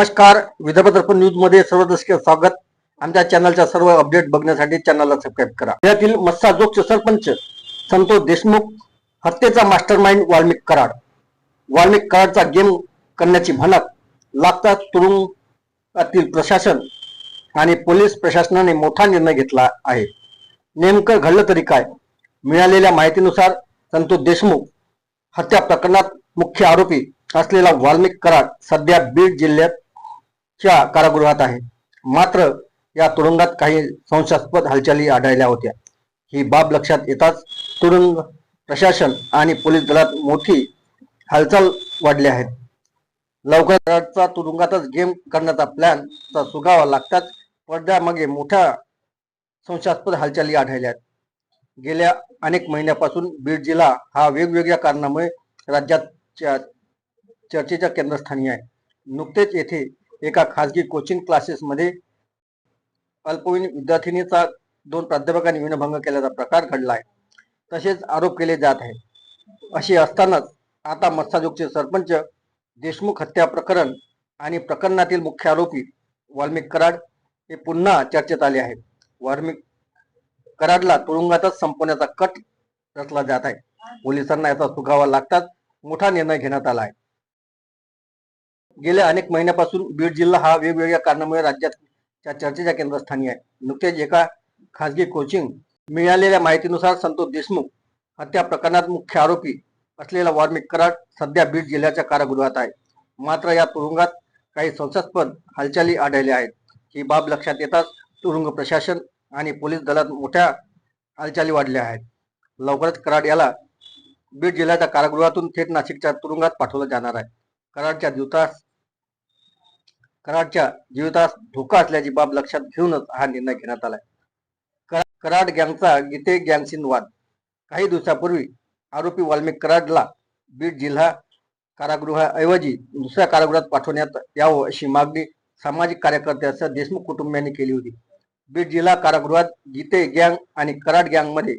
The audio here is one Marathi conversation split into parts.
नमस्कार. विदर्भ दर्पण न्यूजमध्ये सर्व दर्शक स्वागत. आमच्या चॅनलच्या सर्व अपडेट बघण्यासाठी चॅनलला सबस्क्राईब करा. यातील मस्साजोगचे सरपंच संतोष देशमुख हत्येचा मास्टर माइंड वाल्मिक कराड. वाल्मिक कराडचा गेम करण्याची म्हणत लागताच तुरुंगातील प्रशासन आणि पोलीस प्रशासनाने मोठा निर्णय घेतला आहे. नेमकं घडलं तरी काय? मिळालेल्या माहितीनुसार संतोष देशमुख हत्या प्रकरणात मुख्य आरोपी असलेला वाल्मिक कराड सध्या बीड जिल्ह्यात च्या कारागृहात आहे. मात्र या तुरुंगात काही संशयास्पद हालचाली आढळल्या होत्या. ही बाब लक्षात येताच तुरुंग प्रशासन आणि पोलीस दलात मोठी हालचाल वाढली आहे. लवकरचा तुरुंगातच गेम करण्याचा प्लॅन सुगावा लागताच पडद्यामागे मोठ्या संशयास्पद हालचाली आढळल्या. आहेत गेल्या अनेक महिन्यापासून बीड जिल्हा हा वेगवेगळ्या कारणामुळे राज्यात च्या- चर्चेच्या केंद्रस्थानी आहे. नुकतेच येथे एका खासगी कोचिंग क्लासेसमध्ये अल्पवयीन विद्यार्थिनीचा दोन प्राध्यापकांनी विनभंग केल्याचा प्रकार घडला आहे. तसेच आरोप केले जात आहे असे असतानाच आता मत्साजोगचे सरपंच देशमुख हत्या प्रकरण आणि प्रकरणातील मुख्य आरोपी वाल्मिक कराड हे पुन्हा चर्चेत आले आहेत. वाल्मिक कराडला तुरुंगातच संपवण्याचा कट रचला जात आहे. पोलिसांना याचा सुगावा लागताच मोठा निर्णय घेण्यात आला आहे. गेल्या अनेक महिन्यापासून बीड जिल्हा हा वेगवेगळ्या कारणामुळे राज्याच्या चर्चेच्या केंद्रस्थानी आहे. नुकतेच एका खासगी कोचिंग मिळालेल्या माहितीनुसार संतोष देशमुख हत्या प्रकरणात मुख्य आरोपी असलेला वॉर्मिक कराड सध्या बीड जिल्ह्याच्या कारागृहात आहे. मात्र या तुरुंगात काही संशयास्पद हालचाली आढळल्या आहेत. ही बाब लक्षात येताच तुरुंग प्रशासन आणि पोलीस दलात मोठ्या हालचाली वाढल्या आहेत. लवकरच कराड याला बीड जिल्ह्याच्या कारागृहातून थेट नाशिकच्या तुरुंगात पाठवलं जाणार आहे. कराडच्या दिवसास कराडच्या जीवितास धोका असल्याची बाब लक्षात घेऊनच हा निर्णय घेण्यात आलाय. करा- कराड गँगचा गीते गँगसिन वाद काही दिवसापूर्वी आरोपी वाल्मिक कराडला बीड जिल्हा कारागृहाऐवजी दुसऱ्या कारागृहात पाठवण्यात यावं अशी मागणी सामाजिक कार्यकर्त्यासह देशमुख कुटुंबियांनी केली होती. बीड जिल्हा कारागृहात गीते गँग आणि कराड गँगमध्ये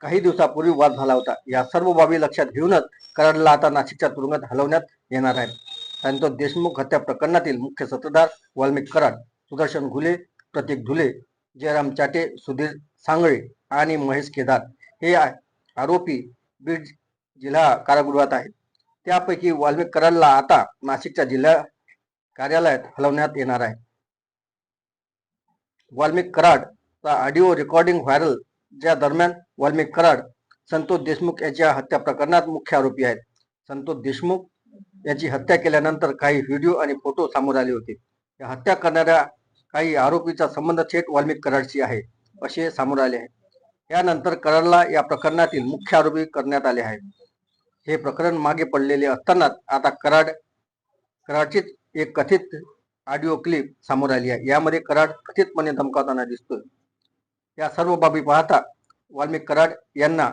काही दिवसापूर्वी वाद झाला होता. या सर्व बाबी लक्षात घेऊनच कराडला आता नाशिकच्या तुरुंगात हलवण्यात येणार आहे. संतोष देशमुख हत्या प्रकरणातील मुख्य सत्रधार वाल्मिक कराड सुदर्शन घुले प्रतीक धुले जयराम चाटे सुधीर सांगळे आणि महेश केदार हे आरोपी बीड जिल्हा कारागृहात आहेत. त्यापैकी वाल्मिक कराडला आता नाशिकच्या जिल्हा कार्यालयात हलवण्यात येणार आहे. वाल्मिक कराडचा ऑडिओ रेकॉर्डिंग व्हायरल ज्या दरम्यान वाल्मिक कराड संतोष देशमुख यांच्या हत्या प्रकरणात मुख्य आरोपी आहेत. संतोष देशमुख याची हत्या केल्यानंतर काही व्हिडिओ आणि फोटो समोर आले होते. या हत्या करणाऱ्या काही आरोपीचा संबंध थेट वाल्मिक कराडशी आहे असे समोर आले आहे. यानंतर कराडला या प्रकरणातील मुख्य आरोपी करण्यात आले आहे हे प्रकरण मागे पडलेले असतानाच आता कराड कराडचीच एक कथित ऑडिओ क्लिप समोर आली आहे. यामध्ये कराड कथितपणे धमकावताना दिसतोय. या सर्व बाबी पाहता वाल्मिक कराड यांना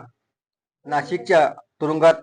नाशिकच्या तुरुंगात